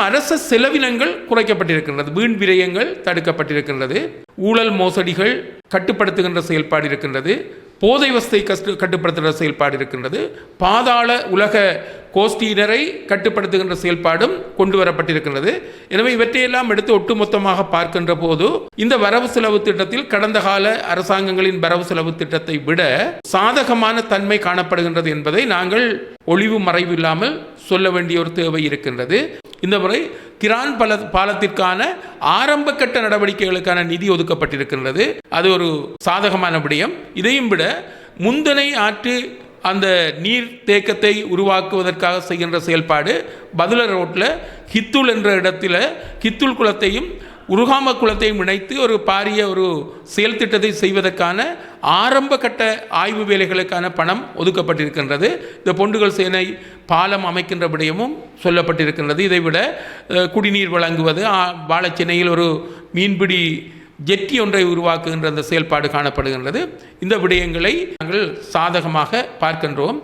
அரச செலவினங்கள் குறைக்கப்பட்டிருக்கின்றது. வீண் விரயங்கள் தடுக்கப்பட்டிருக்கின்றது. ஊழல் மோசடிகள் கட்டுப்படுத்துகின்ற செயல்பாடு இருக்கின்றது. போதை வசத்தை கஷ்ட கட்டுப்படுத்துகின்ற செயல்பாடு இருக்கின்றது. பாதாள உலக கோஷ்டியினரை கட்டுப்படுத்துகின்ற செயல்பாடும் கொண்டு வரப்பட்டிருக்கின்றது எனவே இவற்றையெல்லாம் எடுத்து ஒட்டுமொத்தமாக பார்க்கின்ற போது இந்த வரவு செலவு திட்டத்தில் கடந்த கால அரசாங்கங்களின் வரவு செலவு திட்டத்தை விட சாதகமான தன்மை காணப்படுகின்றது என்பதை நாங்கள் ஒளிவு மறைவு இல்லாமல் சொல்ல வேண்டிய ஒரு தேவை இருக்கின்றது. இந்த முறை கிரான் பல பாலத்திற்கான ஆரம்ப கட்ட நடவடிக்கைகளுக்கான நிதி ஒதுக்கப்பட்டிருக்கின்றது. அது ஒரு சாதகமான விடயம். இதையும் விட முந்தனை ஆற்று அந்த நீர் தேக்கத்தை உருவாக்குவதற்காக செய்கின்ற செயல்பாடு பதுல ரோட்டில் ஹித்துல் என்ற இடத்துல ஹித்துல் குளத்தையும் உருகாம குளத்தையும் இணைத்து ஒரு பாரிய ஒரு செயல் திட்டத்தை செய்வதற்கான ஆரம்ப கட்ட ஆய்வு வேலைகளுக்கான பணம் ஒதுக்கப்பட்டிருக்கின்றது. இந்த பொண்டுகள் சேனை பாலம் அமைக்கின்ற விடயமும் சொல்லப்பட்டிருக்கின்றது. இதைவிட குடிநீர் வழங்குவது ஆ- வாழைச்சென்னையில் ஒரு மீன்பிடி ஜெட்டி ஒன்றை உருவாக்குகின்ற அந்த செயல்பாடு காணப்படுகின்றது. இந்த விடயங்களை நாங்கள் சாதகமாக பார்க்கின்றோம்.